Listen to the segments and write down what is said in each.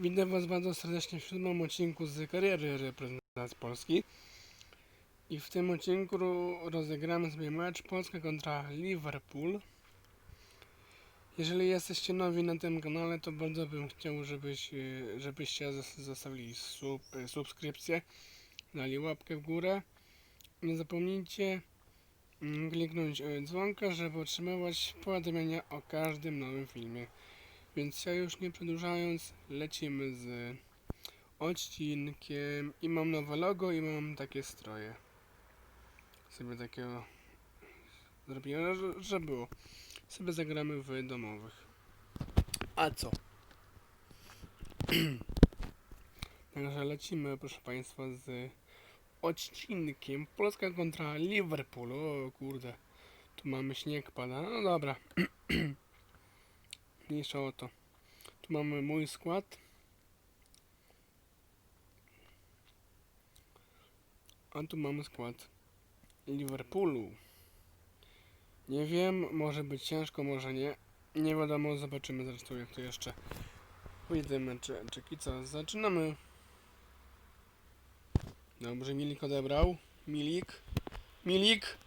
Witam Was bardzo serdecznie w siódmym odcinku z kariery reprezentacji Polski. I w tym odcinku ro- rozegramy sobie mecz Polska kontra Liverpool. Jeżeli jesteście nowi na tym kanale, to bardzo bym chciał, żebyś, e, żebyście zostawili sub, e, subskrypcję, dali łapkę w górę. Nie zapomnijcie mm, kliknąć e, dzwonka, żeby otrzymywać powiadomienia o każdym nowym filmie. Więc ja już nie przedłużając, lecimy z odcinkiem i mam nowe logo i mam takie stroje. Sobie takiego zrobiłem, że- było. Sobie zagramy w domowych. A co? Także lecimy, proszę Państwa, z odcinkiem Polska kontra Liverpool. O kurde, tu mamy śnieg pada. No dobra. Mniejsza o to. Tu mamy mój skład. A tu mamy skład Liverpoolu. Nie wiem, może być ciężko, może nie. Nie wiadomo, zobaczymy zresztą jak to jeszcze pójdziemy, czy, czy. Zaczynamy. Dobrze, Milik odebrał. Milik. Milik.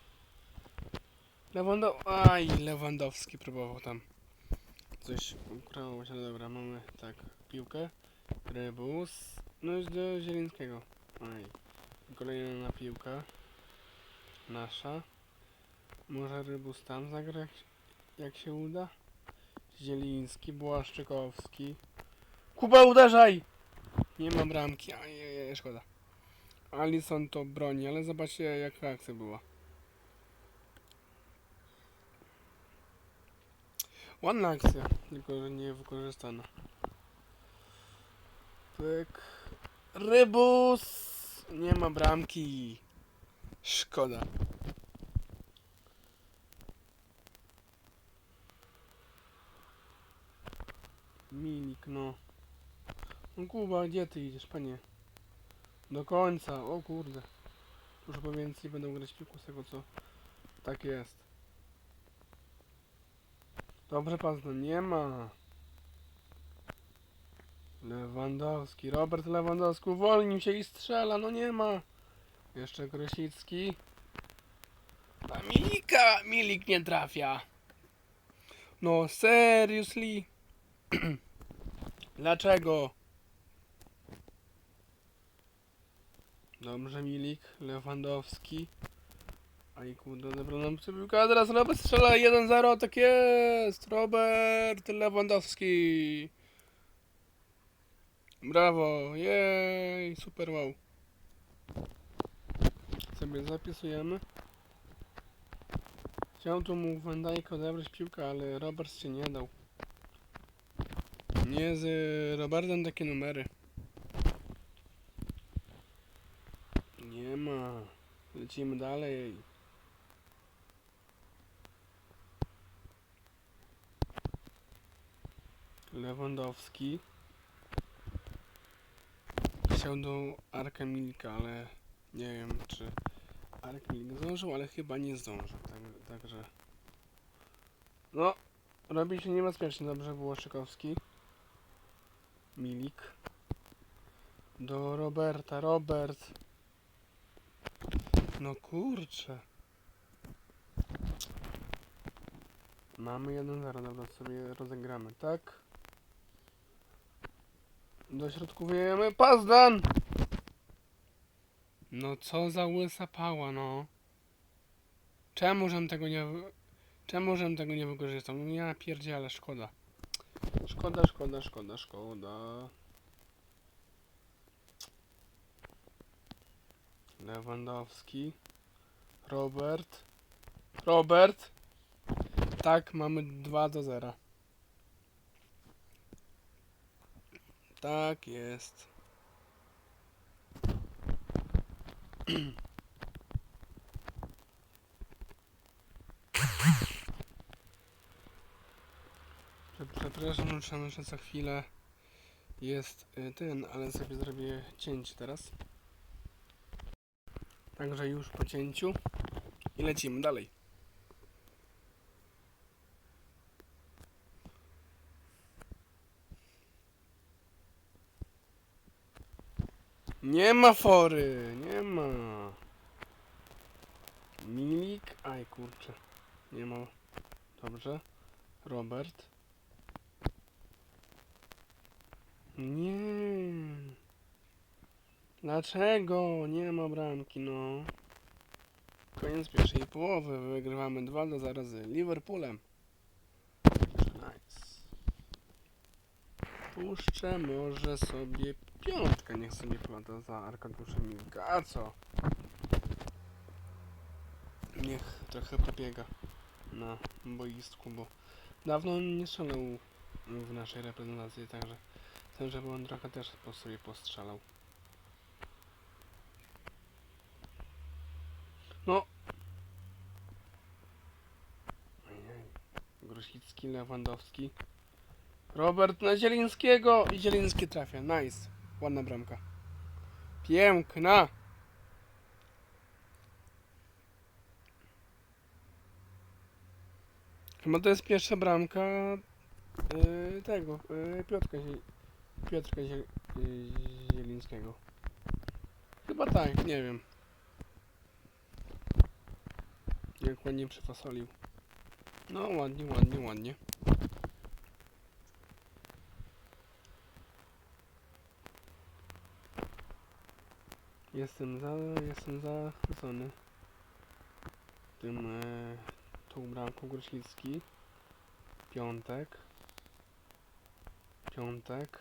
Lewandow... Aj, Lewandowski próbował tam coś ukrało się. Dobra, mamy tak, piłkę. Rybus. No i do Zielińskiego. Oj. Kolejna piłka. Nasza. Może Rybus tam zagra, jak, się uda. Zieliński, Błaszczykowski. Kuba, uderzaj! Nie ma bramki, ajajaj, szkoda. Alison to broni, ale zobaczcie jaka akcja była. Ładna akcja, tylko nie wykorzystana. Pyk. Rybus! Nie ma bramki. Szkoda. Milik, no. No Kuba, gdzie ty idziesz, panie? Do końca, o kurde. Już po więcej będą grać piłką z tego co tak jest. Dobrze, Pazdan, nie ma. Lewandowski, Robert Lewandowski, uwolnił się i strzela, no nie ma. Jeszcze Krosicki. A Milika, Milik nie trafia. No, seriously. Dlaczego? Dobrze, Milik, Lewandowski. Aj kurde, odebrał nam piłkę, a teraz Robert strzela 1-0, tak jest! Robert Lewandowski! Brawo, jej, super wow. Sobie zapisujemy. Chciał tu mu Van Dijk odebrać piłkę, ale Robert się nie dał. Nie z Robertem takie numery. Nie ma. Lecimy dalej. Lewandowski. Chciał do Arka Milka, ale nie wiem czy Arek zdążył, ale chyba nie zdążył. Tak, także. No, robi się niebezpiecznie. Dobrze było Szykowski. Milik. Do Roberta. Robert. No kurczę. Mamy 1-0, dobra, sobie rozegramy, tak? Dośrodkowujemy, Pazdan! No co za łysa pała, no. Czemu żem tego nie... wy- Czemu żem tego nie wykorzystał? No ja pierdzielę, szkoda. Szkoda, szkoda, szkoda, szkoda. Lewandowski. Robert. Robert. Tak, mamy 2 do 0. Tak jest. Prze- Przepraszam, że że za chwilę jest y, ten, ale sobie zrobię cięcie teraz. Także już po cięciu i lecimy dalej. Nie ma fory, nie ma. Milik, aj kurczę. Nie ma. Dobrze. Robert. Nie. Dlaczego? Nie ma bramki, no. Koniec pierwszej połowy. Wygrywamy 2 do 0 z Liverpoolem. Nice. Puszczę może sobie piątkę. Niech sobie plata za Arkadiusza Milka. A co? Niech trochę pobiega na boisku, bo dawno nie strzelał w naszej reprezentacji, także chcę, żeby on trochę też po sobie postrzelał. No. Grosicki, Lewandowski. Robert na Zielińskiego i Zieliński trafia. Nice. Ładna bramka. Piękna. Chyba to jest pierwsza bramka yy, tego, yy, Piotrka, Piotrka Zie yy, Zielińskiego. Chyba tak, nie wiem. Jak ładnie przefasolił. No ładnie, ładnie, ładnie. Jestem za, jestem zachwycony tym, e, tą bramką Grosicki. Piątek. Piątek.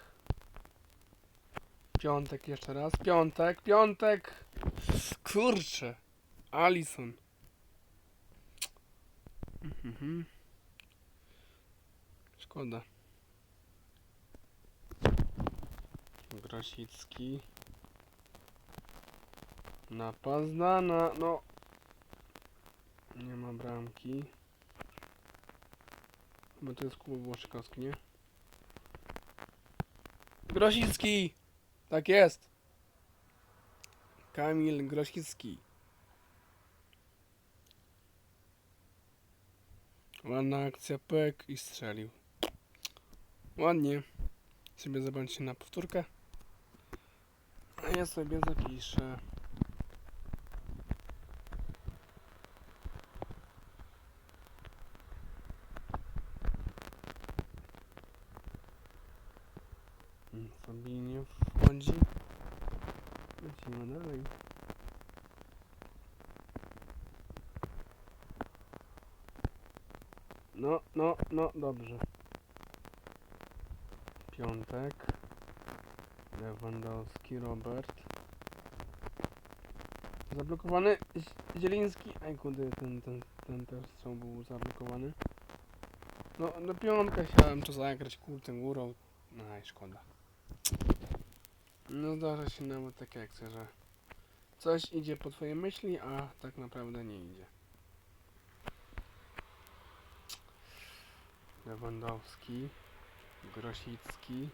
Piątek jeszcze raz. Piątek, piątek! Kurczę! Alison. Mhm. Szkoda. Grosicki. Napad znana, no. Nie ma bramki. Bo to jest Kuba Błaszczykowski, nie? Grosicki! Tak jest! Kamil Grosicki. Ładna akcja, pek i strzelił. Ładnie. Sobie zobaczcie na powtórkę. A ja sobie zapiszę. Mm, Fabinho wchodzi. Lecimy dalej. No, no, no, dobrze. Piątek. Lewandowski, Robert. Zablokowany. Zieliński. Aj, kurde, ten, ten, ten też strzał był zablokowany. No, no piątka chciałem to zagrać, kurde, górą. No szkoda. No zdarza się nawet takie akcje, że coś idzie po twojej myśli, a tak naprawdę nie idzie. Lewandowski, Grosicki,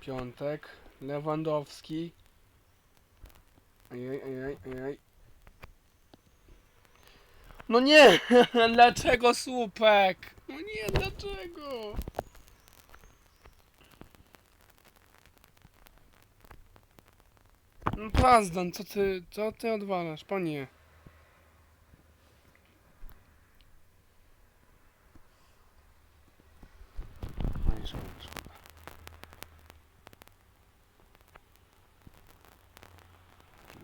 Piątek, Lewandowski. Ejej, ejej, ejej. No nie! dlaczego słupek? No nie, dlaczego? No Pazdan, co ty, co ty odwalasz, panie? No szkoda.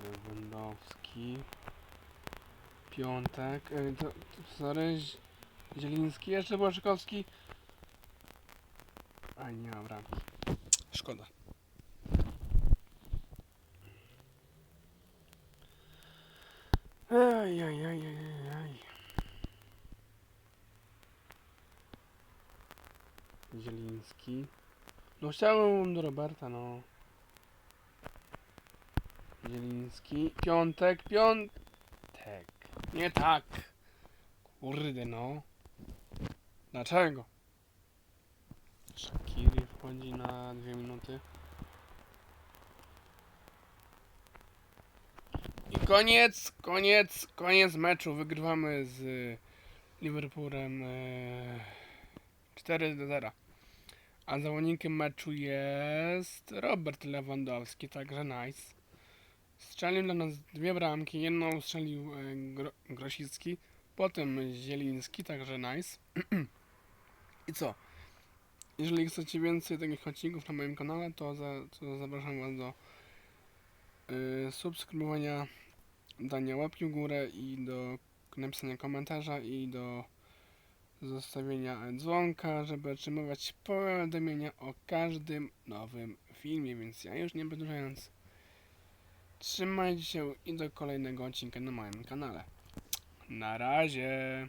Lewandowski. Piątek. E, to, to, sorry. Zi- Zieliński, jeszcze Błaszczykowski. A nie ma bramki. Szkoda. Ej, ej, ej, ej, ej. Zieliński. No chciałem do Roberta, no. Zieliński. Piątek, piątek. Nie tak. Kurde, no. Dlaczego? Shakiri wchodzi na dwie minuty. Koniec, koniec, koniec meczu. Wygrywamy z Liverpoolem e, 4 do 0. A zawodnikiem meczu jest Robert Lewandowski, także nice. Strzelił dla nas dwie bramki, jedną strzelił e, Gro Grosicki, potem Zieliński, także nice. I co? Jeżeli chcecie więcej takich odcinków na moim kanale, to, za, to zapraszam Was do y, subskrybowania, dania łapki w górę i do napisania komentarza i do zostawienia dzwonka, żeby otrzymywać powiadomienia o każdym nowym filmie, więc ja już nie przedłużając trzymajcie się i do kolejnego odcinka na moim kanale. Na razie!